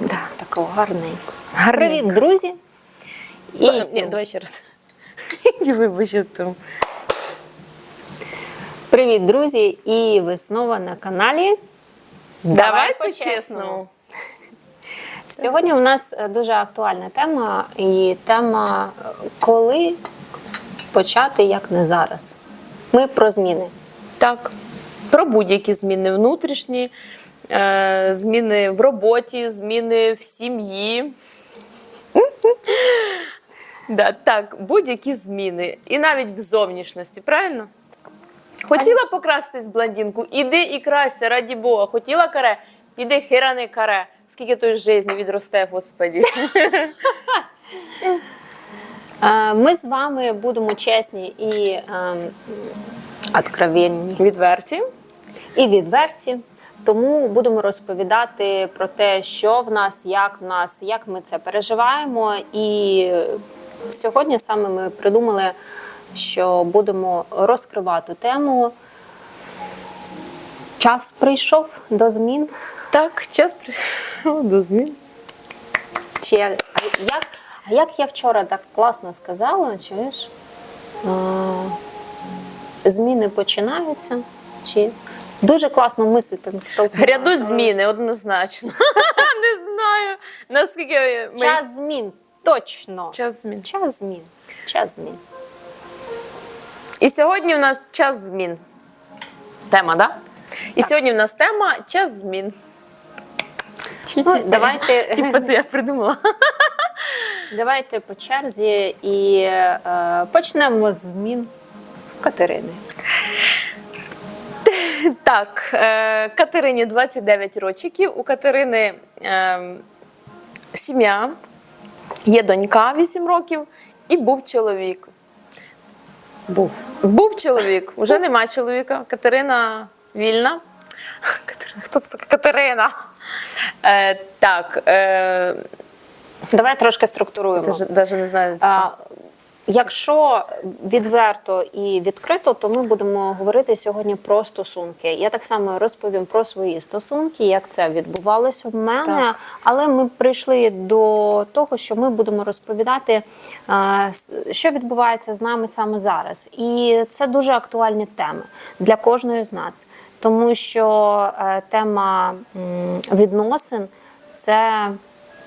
Да, такого гарненького. Гарненько. Привіт, друзі! І. Ні, давай ще раз. Вибачте. Привіт, друзі! І ви знову на каналі. Давай по-чесному. Сьогодні у нас е, дуже актуальна тема, і тема е, коли почати, як не зараз. Ми про зміни. Так. Про будь-які зміни внутрішні, зміни в роботі, зміни в сім'ї. Да, так, будь-які зміни. І навіть в зовнішності, правильно? Хотіла покрастись блондинку, іди і крася, раді Бога. Хотіла каре, піди херани каре. Скільки той житті відросте, господі. Е, Ми з вами будемо чесні і ем, откровенні. Відверті. і відверті. Тому будемо розповідати про те, що в нас, як в нас, як ми це переживаємо. І сьогодні саме ми придумали, що будемо розкривати тему. Час прийшов до змін. Так, час прийшов до змін. Чи як, а як, а як я вчора так класно сказала, чуєш? Зміни починаються. Чи дуже класно мислити. Грядуть зміни, однозначно. Не знаю, наскільки ми... Час змін. Точно. Час змін. Час змін. Час змін. І сьогодні в нас час змін. Тема, да? І сьогодні в нас тема час змін. Ну, давайте, Типа це я придумала. давайте по черзі і е, почнемо з змін Катерини. Так, е, Катерині 29 років. У Катерини е, сім'я, є донька 8 років і був чоловік. Був. Був чоловік, вже нема чоловіка. Катерина вільна. Катерина, хто це така Катерина? Е, так, е, Давай трошки структуруємо. даже, даже не знаю. А, Якщо відверто і відкрито, то ми будемо говорити сьогодні про стосунки. Я так само розповім про свої стосунки, як це відбувалося в мене. Так. Але ми прийшли до того, що ми будемо розповідати, е, що відбувається з нами саме зараз. І це дуже актуальні теми для кожної з нас, тому що е, тема відносин це,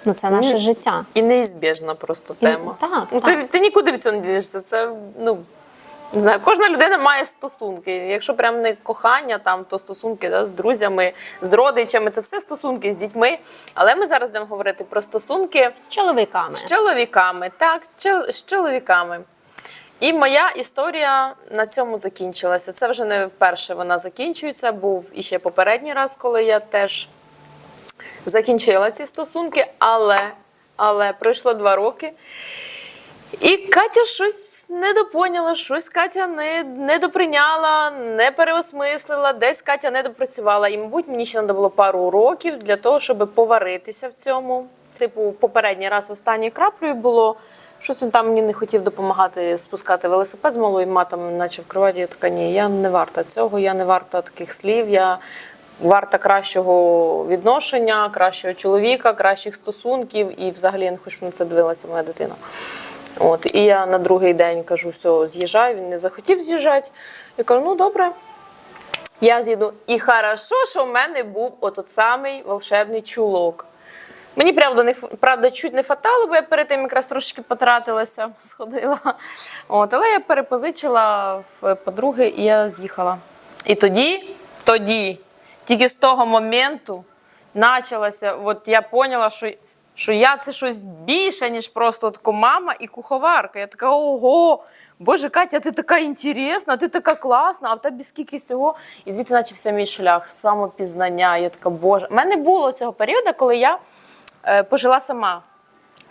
ну, це наше життя. І неізбіжна просто тема. так, ну, так. Ти, ти нікуди від цього не дінешся. Це, ну, не знаю, кожна людина має стосунки. Якщо прям не кохання, там, то стосунки да, з друзями, з родичами, це все стосунки з дітьми. Але ми зараз будемо говорити про стосунки З чоловіками. з чоловіками. Так, з чоловіками. І моя історія на цьому закінчилася. Це вже не вперше вона закінчується. Був іще попередній раз, коли я теж закінчила ці стосунки, але, але пройшло два роки. І Катя щось не допоняла, щось Катя не, не доприйняла, не переосмислила, десь Катя не допрацювала. І, мабуть, мені ще треба було пару років для того, щоб поваритися в цьому. Типу, попередній раз останньою краплею було. Щось він там мені не хотів допомагати спускати велосипед з малою матом, наче в кроваті. Я така, ні, я не варта цього, я не варта таких слів. Я варта кращого відношення, кращого чоловіка, кращих стосунків. І взагалі я не хочу, на це дивилася моя дитина. От, і я на другий день кажу, все, з'їжджай. Він не захотів з'їжджати. Я кажу, ну добре. Я з'їду. І хорошо, що в мене був от самий волшебний чулок. Мені правда, не, правда чуть не фатало, бо я перед тим якраз трошки потратилася, сходила. От, але я перепозичила в подруги і я з'їхала. І тоді, тоді, тільки з того моменту почалося, от я поняла, що, що я це щось більше, ніж просто тако мама і куховарка. Я така, ого, Боже, Катя, ти така інтересна, ти така класна, а в тебе скільки всього. І звідти почався мій шлях, самопізнання. Я така, Боже. У мене було цього періоду, коли я е, пожила сама.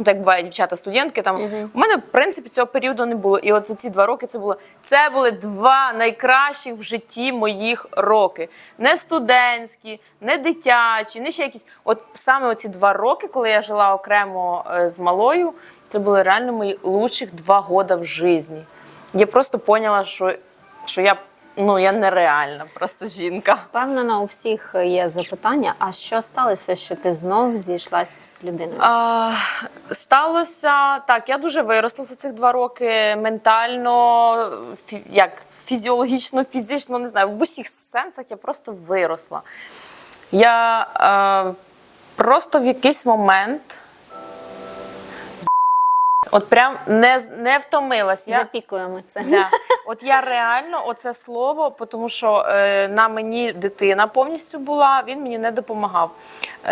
Ну, Так буває дівчата, студентки. Там у мене в принципі цього періоду не було. І от за ці два роки це було це були два найкращих в житті моїх роки. Не студентські, не дитячі, не ще якісь. От саме оці два роки, коли я жила окремо е, з малою, це були реально мої лучших два года в житті. Я просто поняла, що, що я ну я нереальна просто жінка. Впевнена, у всіх є запитання. А що сталося, що ти знов зійшлася з людиною? А, сталося так. Я дуже виросла за цих два роки ментально, фі- як фізіологічно, фізично, не знаю. В усіх сенсах я просто виросла. Я е, просто в якийсь момент. От прям не, не втомилась. Я, Запікуємо це. Да. От я реально оце слово, тому що е, на мені дитина повністю була, він мені не допомагав.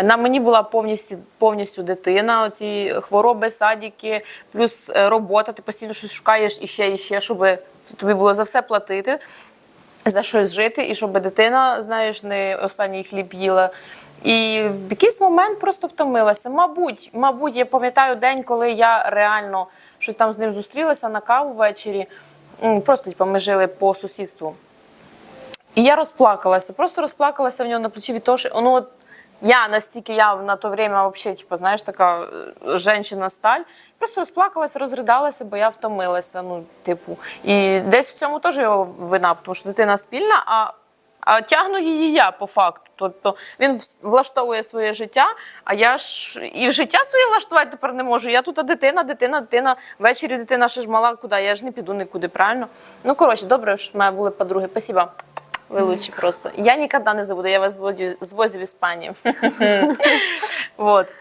На мені була повністю, повністю дитина, оці хвороби, садики, плюс е, робота. Ти постійно щось шукаєш іще, іще, щоб тобі було за все платити. За щось жити, і щоб дитина, знаєш, не останній хліб їла. І в якийсь момент просто втомилася. Мабуть, мабуть, я пам'ятаю день, коли я реально щось там з ним зустрілася на каву ввечері. Просто типу, ми жили по сусідству. І я розплакалася, просто розплакалася в нього на плечі від того, що ну, от я настільки я на то время вообще, типу, знаєш, така е, женщина сталь. Просто розплакалася, розридалася, бо я втомилася. Ну, типу. І десь в цьому теж його вина, тому що дитина спільна, а, а тягну її я по факту. Тобто він влаштовує своє життя, а я ж і життя своє влаштувати тепер не можу. Я тут а дитина, дитина, дитина. Ввечері дитина ще ж мала, куди? Я ж не піду нікуди, правильно? Ну, коротше, добре, що в мене були подруги. Спасибо. Ви лучше просто. Я никогда не забуду, я вас звозю в Іспанію. Вот.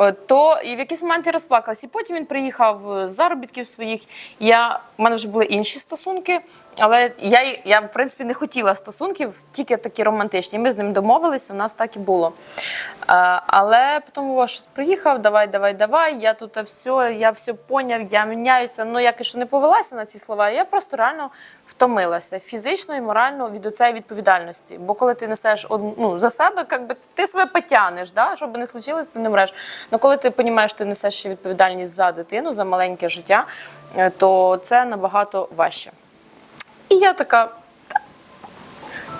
От, То і в якийсь момент я розплакалась. І потім він приїхав з заробітків своїх. Я, у мене вже були інші стосунки, але я, я в принципі, не хотіла стосунків, тільки такі романтичні. Ми з ним домовилися, у нас так і було. Але потім Вова приїхав, давай, давай, давай. Я тут все, я все поняв, я міняюся. Ну, я що не повелася на ці слова, я просто реально втомилася фізично і морально від цієї відповідальності. Бо коли ти несеш од- ну, за себе, як би, ти себе потягнеш, да? що би не случилось, ти не мреш. Але коли ти розумієш, ти несеш ще відповідальність за дитину, за маленьке життя, е, то це набагато важче. І я така.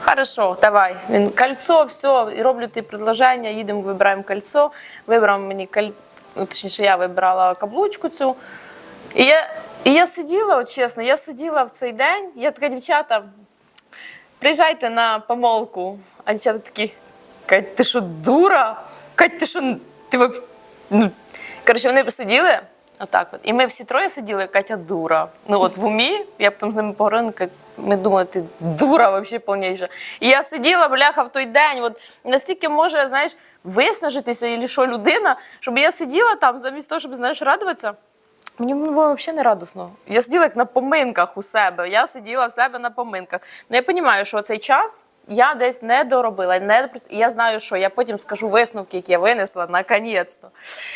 Хорошо, давай. Він кольцо, все, роблю ті предложення, їдемо, вибираємо кольцо. Вибрав мені каль... ну, точніше, я вибрала каблучку цю. І я, і я сиділа, от чесно, я сиділа в цей день, я така, дівчата, приїжджайте на помолку. А дівчата такі, Кать, ти що, дура? Кать, ти що, ти ну, Коротше, вони посиділи, отак от. І ми всі троє сиділи, Катя дура. Ну от в умі, я потім з ними поговорила, ми думали, ти дура взагалі повніша. І я сиділа, бляха, в той день, от настільки може, знаєш, виснажитися, і що людина, щоб я сиділа там, замість того, щоб, знаєш, радуватися. Мені було взагалі не радісно. Я сиділа як на поминках у себе. Я сиділа в себе на поминках. Ну я розумію, що цей час я десь не доробила. Не я знаю, що я потім скажу висновки, які я винесла наконець-то.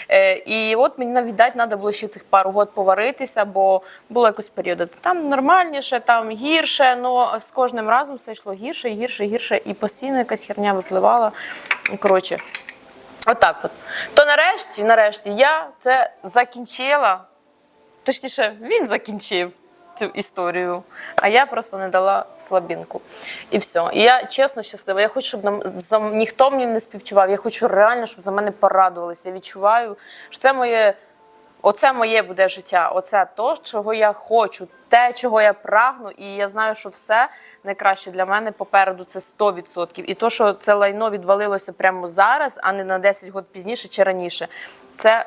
Е, і от мені навіть треба було ще цих пару год поваритися, бо було якось періоди. Там нормальніше, там гірше, але з кожним разом все йшло гірше, гірше, гірше, і постійно якась херня випливала. Коротше. Отак от. То нарешті, нарешті, я це закінчила. Точніше, він закінчив цю історію, а я просто не дала слабінку. І все. І я чесно щаслива. Я хочу, щоб нам за ніхто мені не співчував. Я хочу реально, щоб за мене порадувалися. Я відчуваю, що це моє. Оце моє буде життя, оце то, чого я хочу, те, чого я прагну, і я знаю, що все найкраще для мене попереду це 100%. І то, що це лайно відвалилося прямо зараз, а не на 10 років пізніше чи раніше, це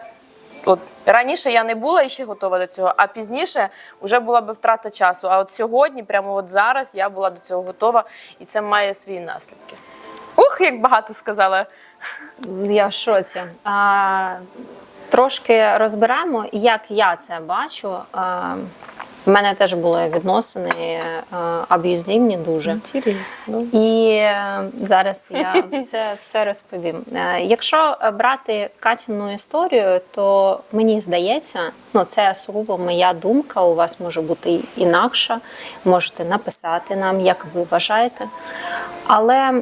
от раніше я не була ще готова до цього, а пізніше вже була би втрата часу. А от сьогодні, прямо от зараз, я була до цього готова, і це має свої наслідки. Ух, як багато сказала. Я в шоці. А, трошки розберемо, як я це бачу. А, в мене теж були відносини а, аб'юзивні дуже. Інтересно. І е, зараз я все, все розповім. Е, Якщо брати Катіну історію, то мені здається, ну це сугубо моя думка. У вас може бути інакша. Можете написати нам, як ви вважаєте. Але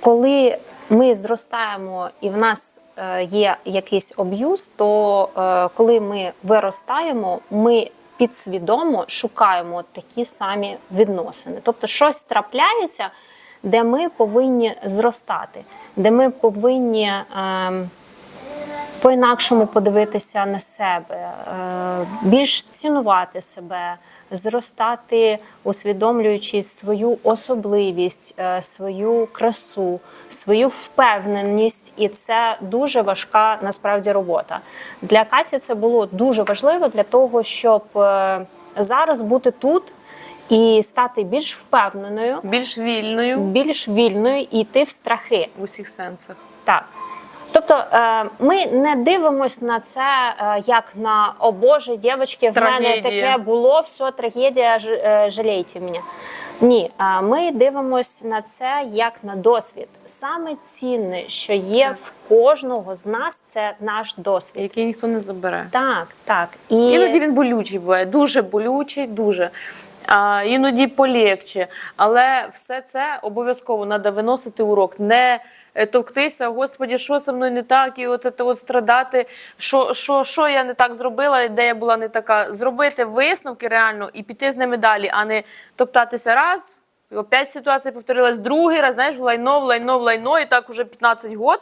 коли ми зростаємо і в нас е, є якийсь об'юз, то е, коли ми виростаємо, ми підсвідомо шукаємо такі самі відносини. Тобто щось трапляється, де ми повинні зростати, де ми повинні. е, по-інакшому подивитися на себе, е, більш цінувати себе, зростати, усвідомлюючи свою особливість, е, свою красу, свою впевненість, і це дуже важка насправді робота. Для Каті це було дуже важливо для того, щоб е, зараз бути тут і стати більш впевненою, Більш вільною більш вільною і йти в страхи. в усіх сенсах. Так. Тобто е, ми не дивимося на це е, як на о Боже, дівчатки, в мене таке було, все, трагедія, е, жалійте мене. Ні, ми дивимося на це як на досвід. Саме цінне, що є в кожного з нас, це наш досвід. Який ніхто не забере. Так, так. І Іноді він болючий буває, дуже болючий, дуже. А, іноді полегче. Але все це обов'язково треба виносити урок. Не товктися, господі, що зі мною не так, і от, це от страдати, що, що, що я не так зробила, де я була не така. Зробити висновки реально і піти з ними далі, а не топтатися раз. І опять ситуація повторилась другий раз, знаєш, в лайно, в лайно, в лайно, і так уже 15 років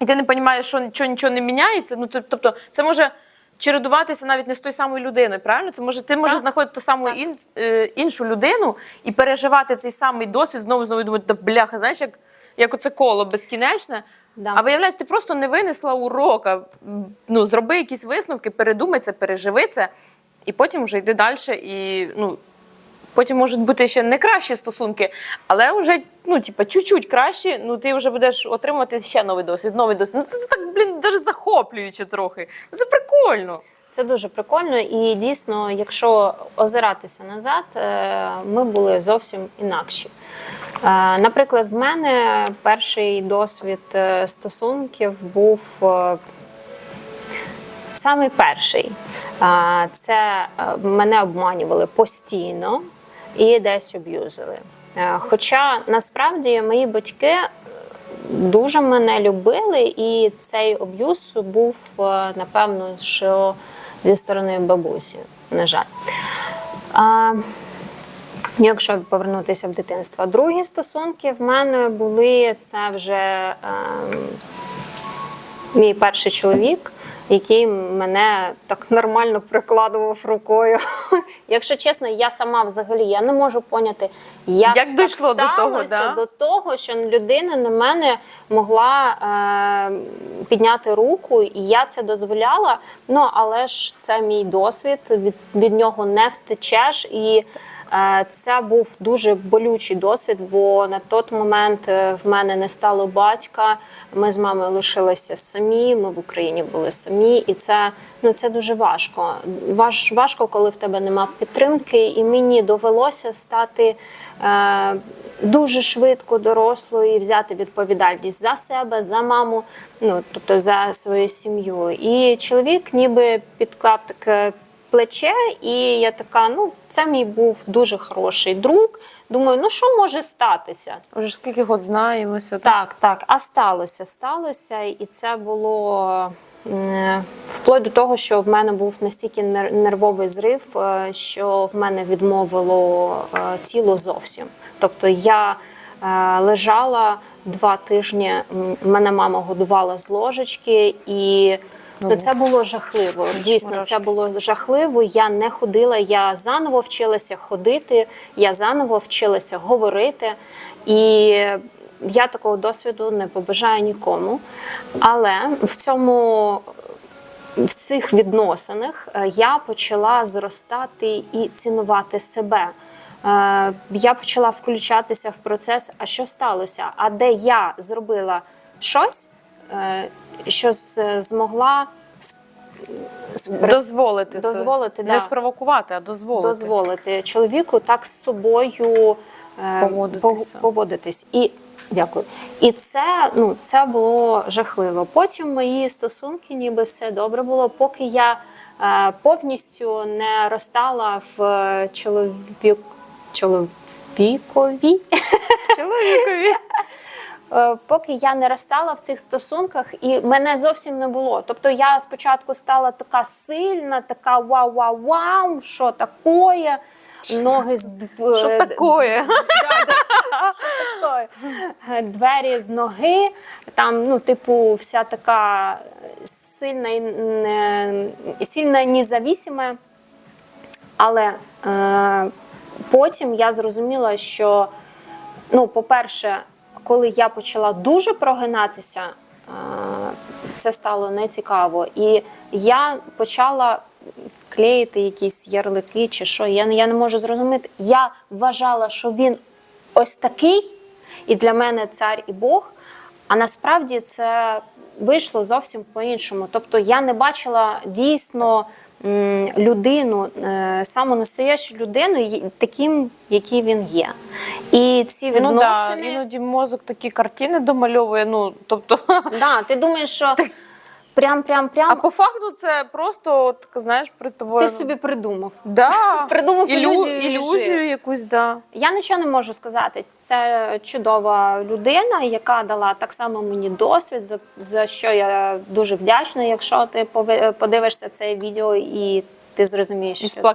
і ти не розумієш, що нічого, нічого не міняється. Ну, тобто, це може чередуватися навіть не з тою самою людиною, правильно? Це може ти можеш знаходити ту саму ін, е, іншу людину і переживати цей самий досвід, знову знову думати, «Та бляха, знаєш, як, як оце коло безкінечне. Да. А виявляється, ти просто не винесла урока. Ну, зроби якісь висновки, передумай це, переживи це, і потім вже йди далі. І, ну, Потім можуть бути ще не кращі стосунки, але вже ну, типа, чуть-чуть кращі, ну ти вже будеш отримувати ще новий досвід, новий досвід. Ну, це, це так, блін, даже захоплююче трохи. Це прикольно. Це дуже прикольно, і дійсно, якщо озиратися назад, е, ми були зовсім інакші. Е, Наприклад, в мене перший досвід е, стосунків був е, самий перший. Це мене обманювали постійно і десь аб'юзили. Е, Хоча насправді мої батьки дуже мене любили, і цей аб'юз був, напевно, що зі сторони бабусі, на жаль. А, ну, якщо повернутися в дитинство, другі стосунки в мене були це вже ем, мій перший чоловік, який мене так нормально прикладував рукою. Якщо чесно, я сама взагалі я не можу поняти, як, Як дійшло до того, да? до того, що людина на мене могла е, підняти руку, і я це дозволяла. Ну але ж це мій досвід, від, від нього не втечеш. І це був дуже болючий досвід, бо на той момент е, в мене не стало батька. Ми з мамою лишилися самі. Ми в Україні були самі, і це ну це дуже важко. Важ, важко, коли в тебе нема підтримки, і мені довелося стати е, дуже швидко дорослою і взяти відповідальність за себе, за маму, ну тобто за свою сім'ю. І чоловік ніби підклав таке плече, і я така: ну, це мій був дуже хороший друг. Думаю, ну що може статися? Вже ж скільки год знаємося. Так, так. А сталося, сталося, і це було вплоть до того, що в мене був настільки нервовий зрив, е, що в мене відмовило е, тіло зовсім. Тобто я е, лежала два тижні, мене мама годувала з ложечки і. Ну, це було жахливо. Дійсно, це було жахливо. Я не ходила. Я заново вчилася ходити, я заново вчилася говорити. І я такого досвіду не побажаю нікому. Але в цьому в цих відносинах е, я почала зростати і цінувати себе. Е, Я почала включатися в процес, а що сталося? А де я зробила щось, що змогла Дозволити, дозволити не спровокувати, а дозволити. дозволити чоловіку так з собою е, Поводитися. поводитись. І дякую. І це, ну, це було жахливо. Потім мої стосунки, ніби все добре було, поки я е, повністю не розстала в е, чоловік, чоловікові. Чоловікові. Е, Поки я не розстала в цих стосунках, і мене зовсім не було. Тобто я спочатку стала така сильна, така вау-вау-вау, що такое, ноги з дв- Що е, такое? Е, Двері з ноги, там, ну, типу, вся така сильна і сильна і независима. Але е, потім я зрозуміла, що, ну, по-перше, коли я почала дуже прогинатися, е, це стало нецікаво. І я почала клеїти якісь ярлики чи що. Я, я не можу зрозуміти. Я вважала, що він ось такий, і для мене цар і Бог. А насправді це вийшло зовсім по-іншому. Тобто я не бачила дійсно людину, е, саму настоящу людину, таким, який він є. І ці Ну да, іноді мозок такі картини домальовує. Ну тобто, да, ти думаєш, що прям, прям, прям а по факту це просто, от, знаєш, перед тобою. ти собі придумав. да, придумав Ілю- ілюзію ілюзію якусь, да. Я нічого не можу сказати. Це чудова людина, яка дала так само мені досвід, за, за що я дуже вдячна. Якщо ти пови- подивишся це відео і ти зрозумієш, І що це про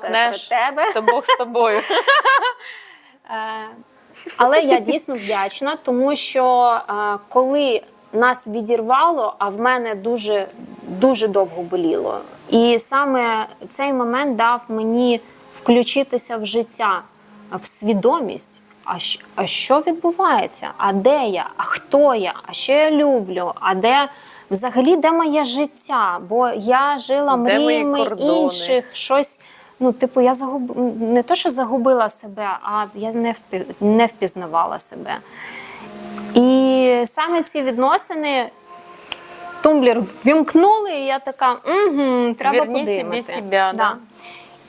тебе. то Бог з тобою. Е, Але я дійсно вдячна, тому що е, коли нас відірвало, а в мене дуже дуже довго боліло. І саме цей момент дав мені включитися в життя, в свідомість. А що, а що відбувається? А де я? А хто я? А що я люблю? А де взагалі де моє життя? Бо я жила Де мріями інших щось. Ну, типу, я загуб... не то, що загубила себе, а я не, впі... не впізнавала себе. І саме ці відносини тумблер ввімкнули, і я така, угу, треба Верні подимати. собі себе, да.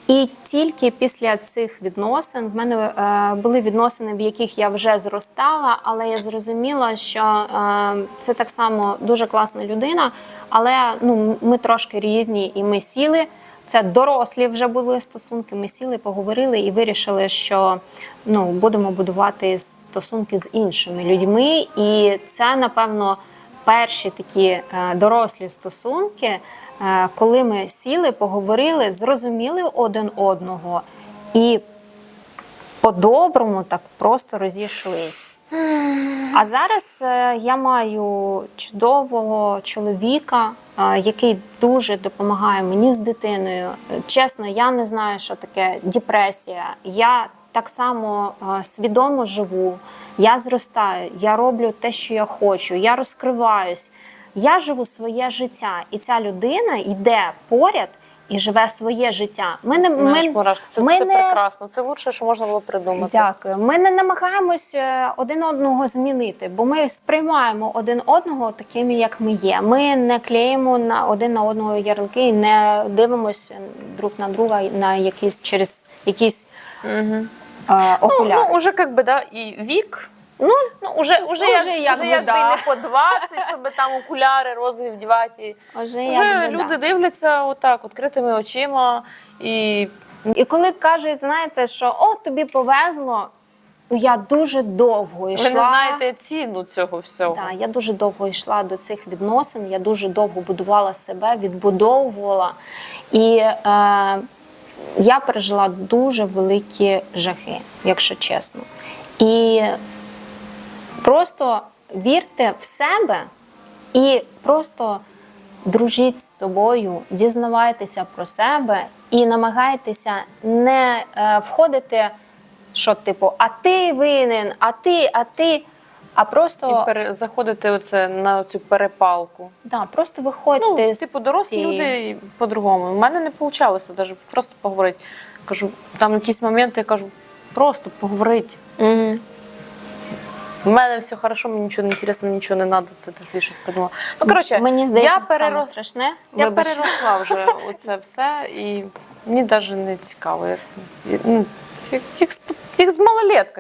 І тільки після цих відносин в мене е, були відносини, в яких я вже зростала, але я зрозуміла, що е, це так само дуже класна людина, але ну, ми трошки різні, і ми сіли. Це дорослі вже були стосунки. Ми сіли, поговорили і вирішили, що ну, будемо будувати стосунки з іншими людьми. І це, напевно, перші такі е, дорослі стосунки, е, коли ми сіли, поговорили, зрозуміли один одного і по-доброму так просто розійшлись. А зараз е, я маю чудового чоловіка, е, який дуже допомагає мені з дитиною. Чесно, я не знаю, що таке депресія. Я так само е, свідомо живу, я зростаю, я роблю те, що я хочу, я розкриваюсь. Я живу своє життя, і ця людина йде поряд і живе своє життя. Ми не, ми, Мураш, це, ми це не прекрасно. Це лучше, що можна було придумати. Дякую. Ми не намагаємось е, один одного змінити, бо ми сприймаємо один одного такими, як ми є. Ми не клеїмо на один на одного ярлики і не дивимося друг на друга на якісь через якісь е, Ну, ну, уже как би, да, і вік. Ну, Ну, уже, уже, Ну, як, вже як вже якби да. не по 20, щоб там окуляри розові вдівати. Якби, да. люди дивляться отак, відкритими очима. І І коли кажуть, знаєте, що о, тобі повезло, я дуже довго йшла. ви не знаєте ціну цього всього. Так, я дуже довго йшла до цих відносин, я дуже довго будувала себе, відбудовувала. І е, я пережила дуже великі жахи, якщо чесно. І просто вірте в себе і просто дружіть з собою, дізнавайтеся про себе і намагайтеся не е, входити, що типу, а ти винен, а ти, а ти. А просто, І пере, заходити оце на цю перепалку. да, просто виходьте Ну, типу, дорослі цієї- люди і по-другому. У мене не вийшло навіть просто поговорити. Кажу, там якісь моменти я кажу, просто поговорити. Мгм. У мене все хорошо, мені нічого не інтересно, нічого не треба, це ти собі щось придумала. Ну, коротше, Мені здається, я, це саме перерос... страшне. я Вибач. переросла вже оце все, і мені навіть не цікаво. Як, ну, як, як, з- як з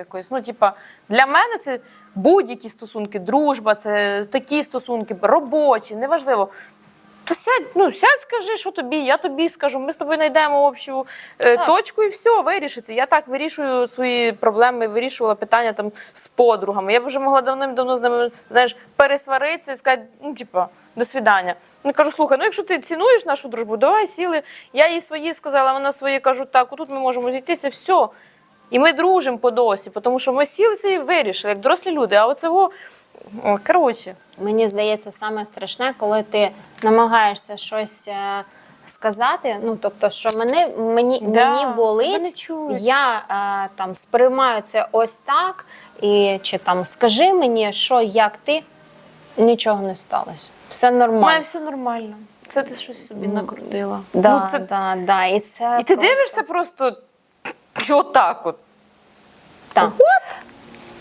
якоюсь. Ну, типа, для мене це будь-які стосунки, дружба, це такі стосунки, робочі, неважливо. Та сядь, ну сядь, скажи, що тобі, я тобі скажу. Ми з тобою знайдемо общу е, точку і все, вирішиться. Я так вирішую свої проблеми, вирішувала питання там з подругами. Я б вже могла давним-давно з ними знаєш, пересваритися і сказати, ну, типа, до свидання. Я кажу, слухай, ну якщо ти цінуєш нашу дружбу, давай сіли. Я їй свої сказала, вона свої кажу, так, отут ми можемо зійтися, все. І ми дружимо по досі, тому що ми сілися і вирішили, як дорослі люди. А оце о, о, коротше. Мені здається, саме страшне, коли ти намагаєшся щось е, сказати, ну тобто, що мене мені, Да, мені болить, не чують. я е, там сприймаю це ось так, і чи там скажи мені, що як ти, нічого не сталося. Все У мене все нормально. Це ти щось собі накрутила. Да, ну, це... да, да, і це І ти просто- дивишся просто отак от. Так.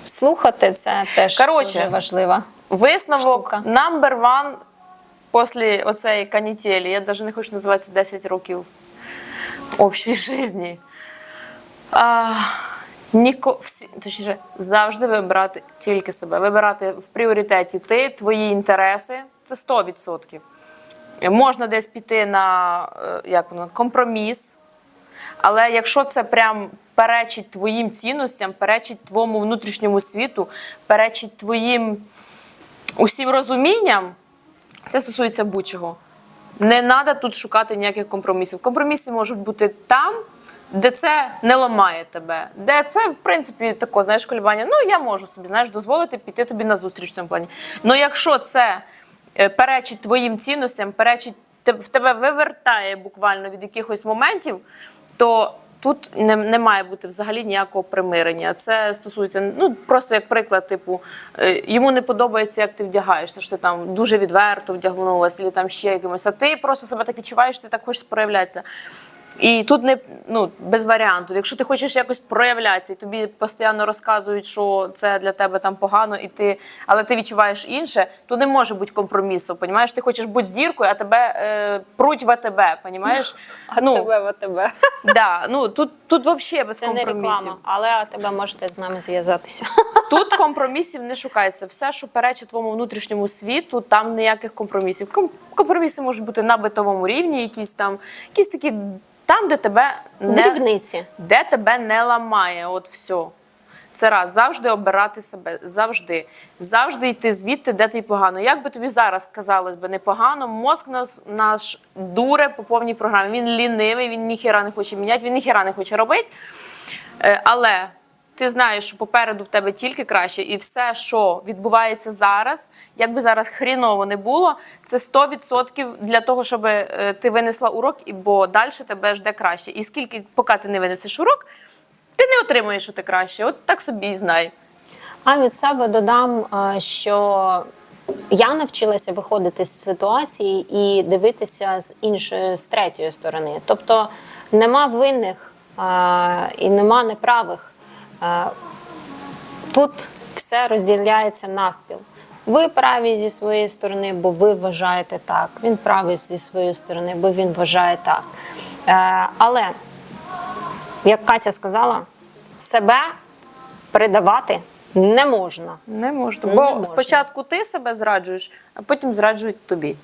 Слухати це теж Коротше, дуже важливо. Висновок Штука. number one після оцеї канітелі. Я навіть не хочу називати це 10 років общої житті. А, ніко, всі, точніше, завжди вибирати тільки себе. Вибирати в пріоритеті ти, твої інтереси. Це 100%. Можна десь піти на е, як воно, компроміс, але якщо це прям перечить твоїм цінностям, перечить твоєму внутрішньому світу, перечить твоїм усім розумінням, це стосується будь-чого. Не треба тут шукати ніяких компромісів. Компроміси можуть бути там, де це не ламає тебе, де це, в принципі, тако, знаєш, колібання. Ну, я можу собі знаєш, дозволити піти тобі на зустріч в цьому плані. Ну, якщо це е, перечить твоїм цінностям, перечить в тебе вивертає буквально від якихось моментів, то тут не, не має бути взагалі ніякого примирення. Це стосується, ну просто як приклад, типу, е, йому не подобається, як ти вдягаєшся, що ти там дуже відверто вдягнулася, або там ще якимось, а ти просто себе так відчуваєш, ти так хочеш проявлятися. І тут не ну без варіанту. Якщо ти хочеш якось проявлятися, і тобі постійно розказують, що це для тебе там погано, і ти, але ти відчуваєш інше, то не може бути компромісу. Понімаєш? Ти хочеш бути зіркою, а тебе е, пруть в АТБ, понімаєш? ну, в тебе. да, ну тут, тут взагалі без Це не реклама, але тебе можете з нами зв'язатися. Тут компромісів не шукається. Все, що перечить твоєму внутрішньому світу, там ніяких компромісів. Ком- Компроміси можуть бути на битовому рівні, якісь там, якісь такі там, де тебе не Дрібниці. де тебе не ламає. От все. Це раз, завжди обирати себе, завжди. Завжди йти звідти, де тобі погано. Як би тобі зараз казалось би непогано, мозк нас, наш дуре по повній програмі. Він лінивий, він ніхіра не хоче міняти, він ніхіра не хоче робити. Е, Але ти знаєш, що попереду в тебе тільки краще, і все, що відбувається зараз, як би зараз хріново не було, це 100% для того, щоб е, ти винесла урок, бо далі тебе жде краще. І скільки, поки ти не винесеш урок, ти не отримаєш, що ти краще. От так собі і знай. А від себе додам, е, що я навчилася виходити з ситуації і дивитися з іншої, з третьої сторони. Тобто нема винних е, і нема неправих. Тут все розділяється навпіл. Ви праві зі своєї сторони, бо ви вважаєте так. Він правий зі своєї сторони, бо він вважає так. Е, Але, як Катя сказала, себе предавати не можна. Не можна. Не Бо можна. спочатку ти себе зраджуєш, а потім зраджують тобі.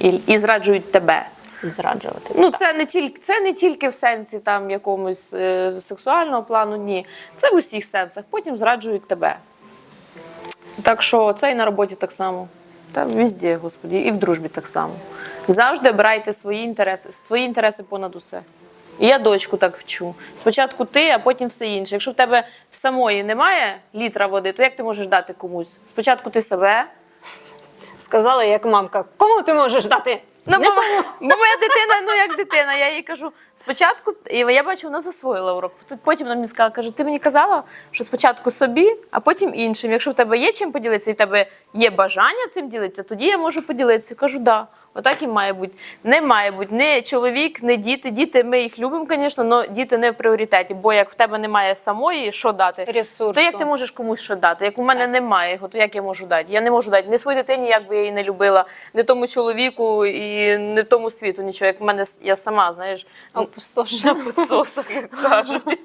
І, і зраджують тебе. Зраджувати. Ну, це не тільки це не тільки в сенсі там якомусь е, сексуального плану, ні. Це в усіх сенсах. Потім зраджують тебе. Так що це і на роботі так само. Та везде, господі, і в дружбі так само. Завжди обирайте свої інтереси, свої інтереси понад усе. І я дочку так вчу. Спочатку ти, а потім все інше. Якщо в тебе в самої немає літра води, то як ти можеш дати комусь? Спочатку ти себе, Сказала, як мамка, кому ти можеш дати? Ну, бо, бо моя дитина, ну як дитина, я їй кажу, спочатку, і я бачу, вона засвоїла урок. Потім вона мені сказала, каже, ти мені казала, що спочатку собі, а потім іншим. Якщо в тебе є чим поділитися, і в тебе є бажання цим ділитися, тоді я можу поділитися. Кажу, да. Отак і має бути. Не має бути не чоловік, не діти. Діти, ми їх любимо, звісно, але діти не в пріоритеті. Бо як в тебе немає самої, що дати, Ресурсу. то як ти можеш комусь що дати? Як у мене немає його, то як я можу дати? Я не можу дати не своїй дитині, як би я її не любила, не тому чоловіку і не тому світу нічого. Як в мене я сама, знаєш, на підсосах, як кажуть.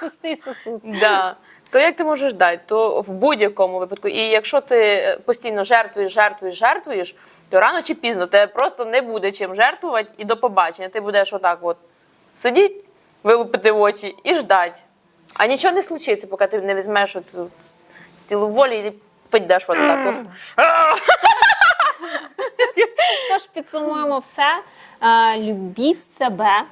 Пустий сосуд. Да. То як ти можеш дати? То в будь-якому випадку. І якщо ти е, постійно жертвуєш, жертвуєш, жертвуєш, то рано чи пізно тебе просто не буде чим жертвувати і до побачення. Ти будеш отак от сидіти, вилупити в очі і ждати. А нічого не случиться, поки ти не візьмеш оцю силу волі і підеш от так. от. Тож підсумуємо все. Е, Любіть себе.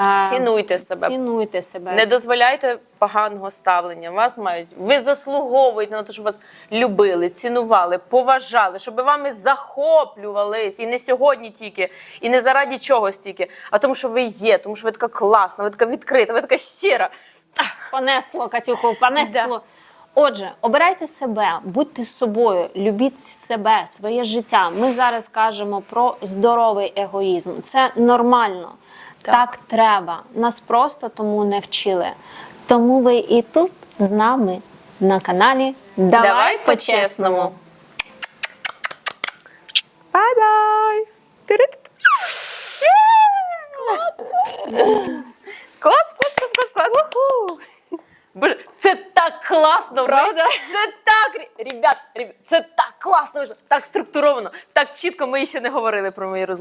Е, Цінуйте себе. Цінуйте себе. Не дозволяйте поганого ставлення. Вас мають, ви заслуговуєте на те, щоб вас любили, цінували, поважали, щоб вами захоплювались. І не сьогодні тільки, і не заради чогось тільки, а тому, що ви є, тому що ви така класна, ви така відкрита, ви така щира. Понесло, Катюху, понесло. Отже, обирайте себе, будьте собою, любіть себе, своє життя. Ми зараз кажемо про здоровий егоїзм. Це нормально. Так, треба. Нас просто тому не вчили. Тому ви і тут з нами на каналі Давай, Давай по-чесному. Бай-бай! Клас, клас, клас, клас, клас. Боже, це так класно, правда? Це так, ребят, ребят, це так класно, вже, так структуровано, так чітко ми ще не говорили про мої розлуки.